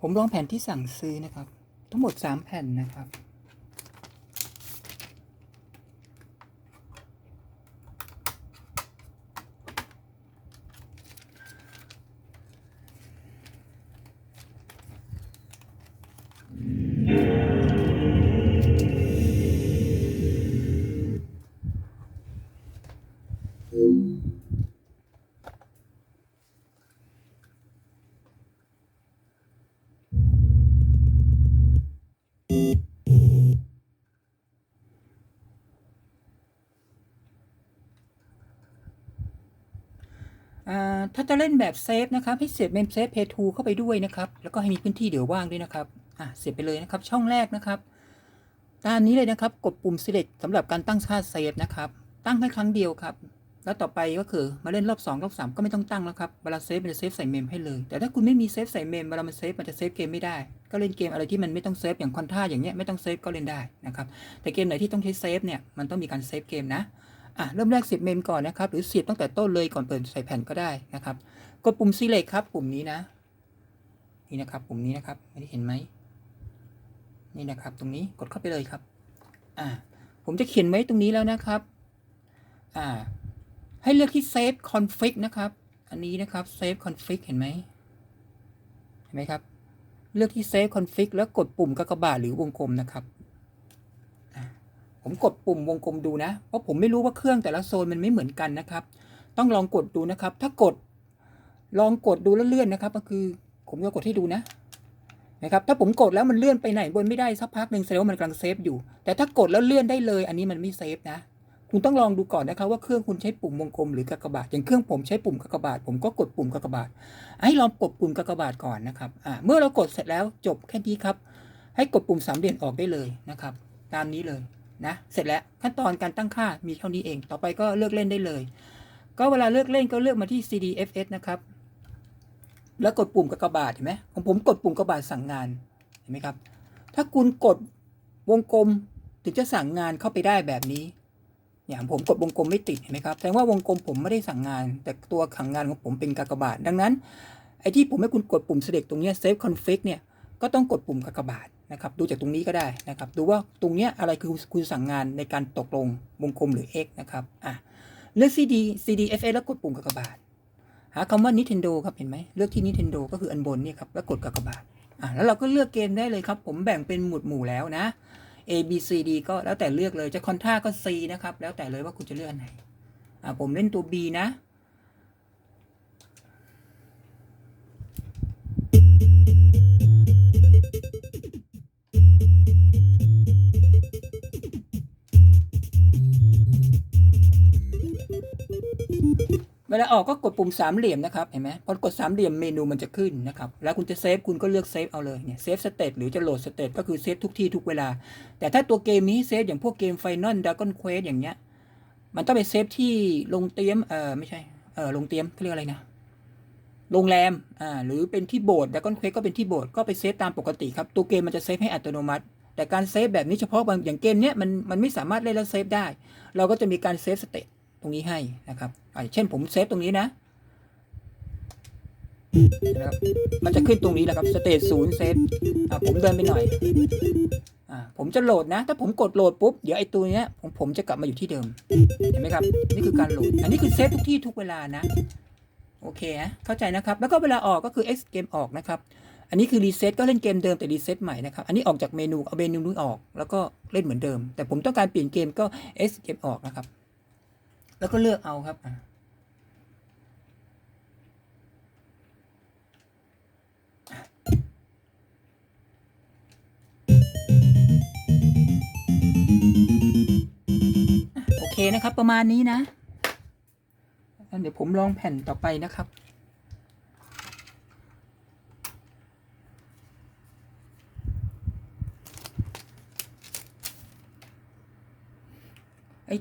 ผมลองแผ่นที่สั่งซื้อนะครับ ทั้งหมด 3 แผ่นนะครับ ถ้าจะเล่นแบบเซฟนะครับให้เสียบเมมเซฟเพย์ทูเข้าไปด้วยนะครับแล้วก็ให้มีพื้นที่เหลือว่างด้วยนะครับอะเสียบไปเลยนะครับช่องแรกนะครับตามนี้เลยนะครับกดปุ่ม select สำหรับการตั้งค่าเซฟนะครับตั้งแค่ครั้งเดียวครับแล้วต่อไปก็คือมาเล่นรอบ2รอบ3ก็ไม่ต้องตั้งแล้วครับเวลาเซฟมันจะเซฟใส่เมมให้เลย แต่ถ้าคุณไม่มีเซฟใส่เมมเวลามันเซฟมันจะเซฟเกมไม่ได้ ก็เล่นเกมอะไรที่มันไม่ต้องเซฟอย่างคอนท่าอย่างเงี้ยไม่ต้องเซฟก็เล่นได้นะครับแต่เกมไหนที่ต้องใช้เซฟเนี่ยมันต้องมีการเซฟเกมนะ อะเริ่มแรกเสียบเมมก่อนนะครับหรือเสียบตั้งแต่ต้นเลยก่อนเปิดใส่แผ่นก็ได้นะครับกดปุ่ม select ครับปุ่มนี้นะนี่นะครับปุ่มนี้นะครับไม่ได้เห็นไหมนี่นะครับ ตรงนี้กดเข้าไปเลยครับอ่าผมจะเขียนไว้ตรงนี้แล้วนะครับอ่าให้เลือกที่ save config นะครับ อันนี้นะครับ save config เห็นไหมเห็นไหมครับ เลือกที่ save config แล้วกดปุ่มกากบาทหรือวงกลมนะครับ ผมกดปุ่มวงกลมดูนะ เพราะผมไม่รู้ว่าเครื่องแต่ละโซนมันไม่เหมือนกันนะครับ ต้องลองกดดูนะครับ ถ้ากดลองกดดูแล้วเลื่อนนะครับ ก็คือผมจะกดให้ดูนะนะครับ ถ้าผมกดแล้วมันเลื่อนไปไหนบนไม่ได้สักพักหนึ่งแสดงว่ามันกำลังเซฟอยู่ แต่ถ้ากดแล้วเลื่อนได้เลย อันนี้มันไม่เซฟนะคุณต้องลองดูก่อนนะครับว่าเครื่องคุณใช้ปุ่มวงกลมหรือกากบาทอย่างเครื่องผมใช้ปุ่มกากบาท ผมก็กดปุ่มกากบาท ให้ลองกดปุ่มกากบาทก่อนนะครับอ่าเมื่อเรากดเสร็จแล้วจบแค่นี้ครับ ให้กดปุ่มสามเหลี่ยมออกได้เลยนะครับ ตามนี้เลย นะ เสร็จแล้วขั้นตอนการตั้งค่ามีเท่านี้เอง ต่อไปก็เลือกเล่นได้เลย ก็เวลาเลือกเล่นก็เลือกมาที่ CDFS นะครับ แล้วกดปุ่มกากบาทเห็นไหมของผมกดปุ่มกากบาทสั่งงานเห็นไหมครับ ถ้าคุณกดวงกลมถึงจะสั่งงานเข้าไปได้แบบนี้ อย่างผมกดวงกลมไม่ติดเห็นไหมครับแสดงว่าวงกลมผมไม่ได้สั่งงาน แต่ตัวขังงานของผมเป็นกากบาท ดังนั้นไอ้ที่ผมให้คุณกดปุ่ม select ตรงนี้ save config เนี่ย ก็ต้องกดปุ่มกากบาทนะครับดูจากตรงนี้ก็ได้นะครับดูว่าตรงเนี้ยอะไรคือคุณสั่งงานในการตกลงวงกลมหรือ x นะครับอะเลือก cd cdfa แล้วกดปุ่มกากบาทหาคำว่า Nintendo ครับเห็นไหมเลือกที่ Nintendo ก็คืออันบนนี่ครับแล้วกดกากบาทอะแล้วเราก็เลือกเกมได้เลยครับ ผมแบ่งเป็นหมวดหมู่แล้วนะ A B C D ก็แล้วแต่เลือกเลยจะคอนท่าก็ C นะครับแล้วแต่เลยว่าคุณจะเลือกอันไหนอะผมเล่นตัว B นะ วลาออกก็กดปุ่มสามเหลี่ยมนะครับเห็นไหมพอกดสามเหลี่ยมเมนูมันจะขึ้นนะครับแล้วคุณจะเซฟคุณก็เลือกเซฟเอาเลยเนี่ยเซฟสเตตหรือจะโหลดสเตตก็คือเซฟทุกที่ทุกเวลา แต่ถ้าตัวเกมนี้เซฟอย่างพวกเกมไฟนอลด r a ก้อนเควสอย่างเงี้ยมันต้องไปเซฟที่ลงเตรียมเออไม่ใช่เออลงเตรียมเขาเรียกอะไรนะโรงแรมอ่าหรือเป็นที่โบสถ์ด r a ก้อนเควสก็เป็นที่โบสถ์ก็ไปเซฟตามปกติครับตัวเกมมันจะเซฟให้อัตโนมัติแต่การเซฟแบบนี้เฉพาะบางอย่างเกมเนี้ยมันมันไม่สามารถเล่นแล้วเซฟได้ เราก็จะมีการเซฟสเตตต รงนี้ให้นะครับอ่าเช่นผมเซฟตรงนี้นะนะครับมันจะขึ้นตรงนี้แหละครับสเตจศูนย์เซฟอ่าผมเดินไปหน่อยอ่าผมจะโหลดนะ ถ้าผมกดโหลดปุ๊บเดี๋ยวไอ้ตัวเนี้ยของผมจะกลับมาอยู่ที่เดิม เห็นไหมครับ นี่คือการโหลด อันนี้คือเซฟทุกที่ทุกเวลานะ โอเคนะเข้าใจนะครับ แล้วก็เวลาออกก็คือ X เกมออกนะครับ อันนี้คือรีเซ็ตก็เล่นเกมเดิมแต่รีเซ็ตใหม่นะครับ อันนี้ออกจากเมนูเอาเมนูนู้นออก แล้วก็เล่นเหมือนเดิม แต่ผมต้องการเปลี่ยนเกมก็ X เกมออกนะครับ แล้วก็เลือกเอาครับโอเคนะครับประมาณนี้นะ เดี๋ยวผมลองแผ่นต่อไปนะครับ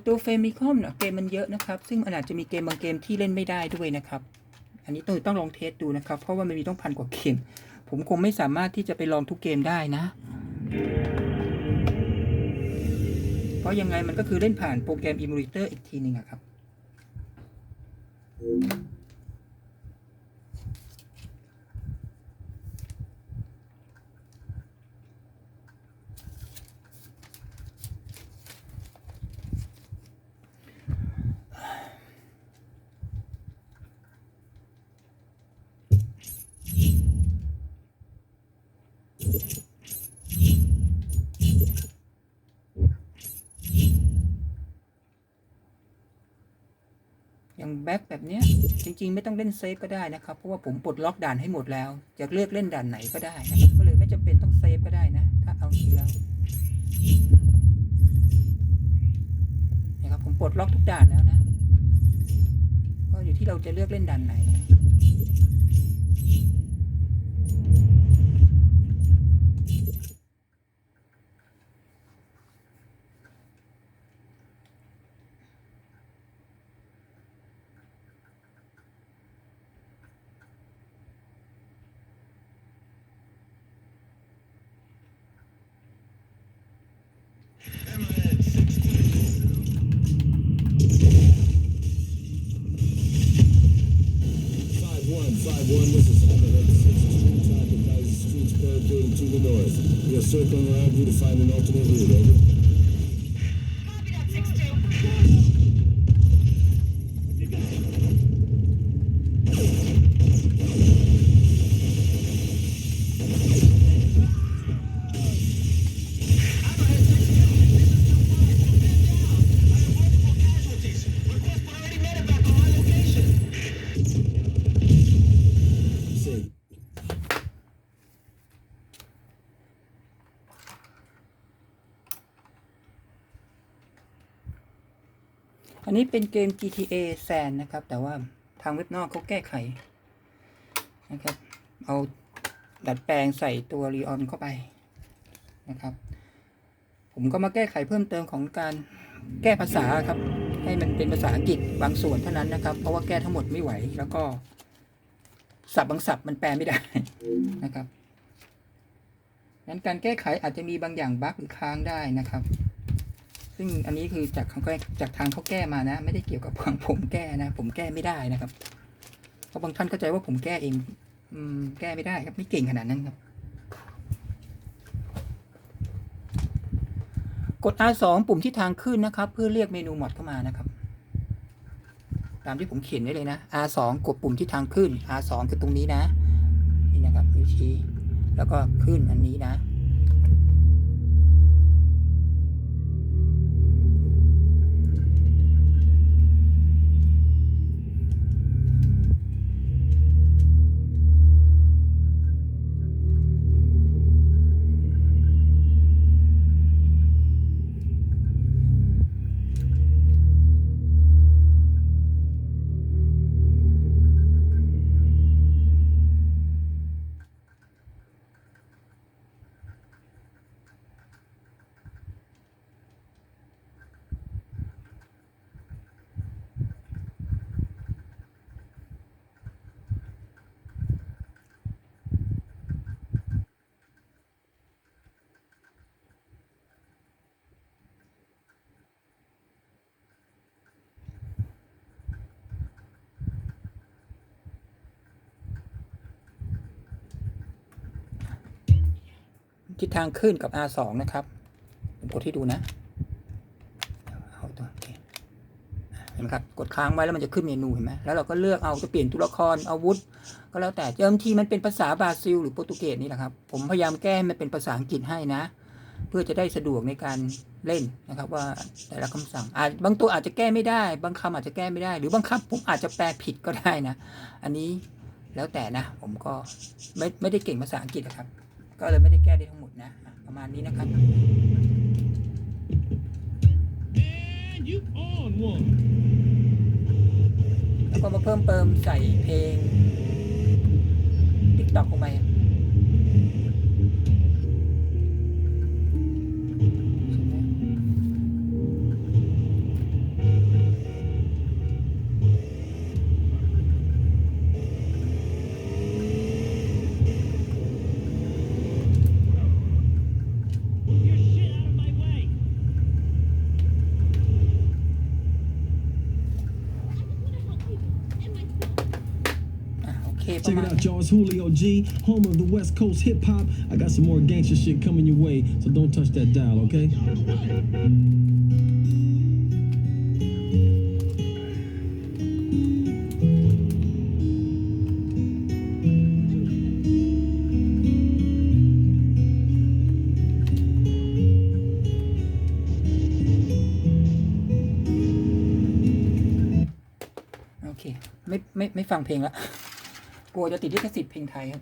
ตัวเฟมิคอมเนี่ยเกมมันเยอะนะครับ ซึ่งมันอาจจะมีเกมบางเกมที่เล่นไม่ได้ด้วยนะครับ อันนี้ต้องต้องลองเทสดูนะครับ เพราะว่ามันมีต้องพันกว่าเกม ผมคงไม่สามารถที่จะไปลองทุกเกมได้นะ เพราะยังไงมันก็คือเล่นผ่านโปรแกรมอิมูเลเตอีกทีหนึ่งอะครับ อ แบ็คแบบเนี้ยจริง ๆ ไม่ต้องเล่นเซฟก็ได้นะครับเพราะว่าผมปลดล็อกด่านให้หมดแล้วจะเลือกเล่นด่านไหนก็ได้นะครับก็เลยไม่จำเป็นต้องเซฟก็ได้นะ ถ้าเอาจริงแล้วนะครับผมปลดล็อกทุกด่านแล้วนะก็อยู่ที่เราจะเลือกเล่นด่านไหน Circling around here to find an alternate route. Over. นี้เป็นเกม GTA San นะครับ แต่ว่าทางเว็บนอกเขาแก้ไขนะครับ เอาดัดแปลงใส่ตัวรีออนเข้าไปนะครับ ผมก็มาแก้ไขเพิ่มเติมของการแก้ภาษาครับ ให้มันเป็นภาษาอังกฤษบางส่วนเท่านั้นนะครับ เพราะว่าแก้ทั้งหมดไม่ไหว แล้วก็ศัพท์บางศัพท์มันแปลไม่ได้นะครับงั้นการแก้ไขอาจจะมีบางอย่างบั๊กหรือค้างได้นะครับ ซึ่งอันนี้คือจากเขาแก้จากทางเขาแก้มานะ ไม่ได้เกี่ยวกับทางผมแก้นะ ผมแก้ไม่ได้นะครับ เพราะบางท่านเข้าใจว่าผมแก้เอง อืม แก้ไม่ได้ครับไม่เก่งขนาดนั้นครับ กด R2 ปุ่มที่ทางขึ้นนะครับ เพื่อเรียกเมนูหมดเข้ามานะครับ ตามที่ผมเขียนไว้เลยนะ R2 กดปุ่มที่ทางขึ้น R2 คือตรงนี้นะ นี่นะครับนิ้วชี้แล้วก็ขึ้นอันนี้นะ ทิศทางขึ้นกับ R2 นะครับ ผมกดให้ดูนะเอาตัวโอเคเห็นไหมครับ กดค้างไว้แล้วมันจะขึ้นเมนูเห็นไหมแล้วเราก็เลือกเอาจะเปลี่ยนตัวละครอาวุธ ก็แล้วแต่เดิมทีมันเป็นภาษาบราซิล หรือโปรตุเกสนี่แหละครับ ผมพยายามแก้ให้มันเป็นภาษาอังกฤษให้นะ เพื่อจะได้สะดวกในการเล่นนะครับ ว่าแต่ละคำสั่งอาจบางตัวอาจจะแก้ไม่ได้ บางคำอาจจะแก้ไม่ได้ หรือบางคำผมอาจจะแปลผิดก็ได้นะ อันนี้แล้วแต่นะ ผมก็ไม่ไม่ได้เก่งภาษาอังกฤษนะครับ ก็เลยไม่ได้แก้ได้ทั้งหมดนะอะประมาณนี้นะครับ And you on one. แล้วก็มาเพิ่มเติมใส่เพลงติ๊กต็อกลงไป Check it out, y'all. It's Julio G, home of the West Coast hip hop. I got some more gangster shit coming your way, so don't touch that dial, okay? Okay. ไม่ไม่ไม่ฟังเพลงแล้ว กลัวจะติดลิขสิทธิ์เพลงไทยครับ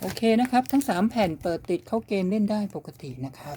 โอเคนะครับ ทั้ง 3 แผ่นเปิดติดเข้าเกมเล่นได้ปกตินะครับ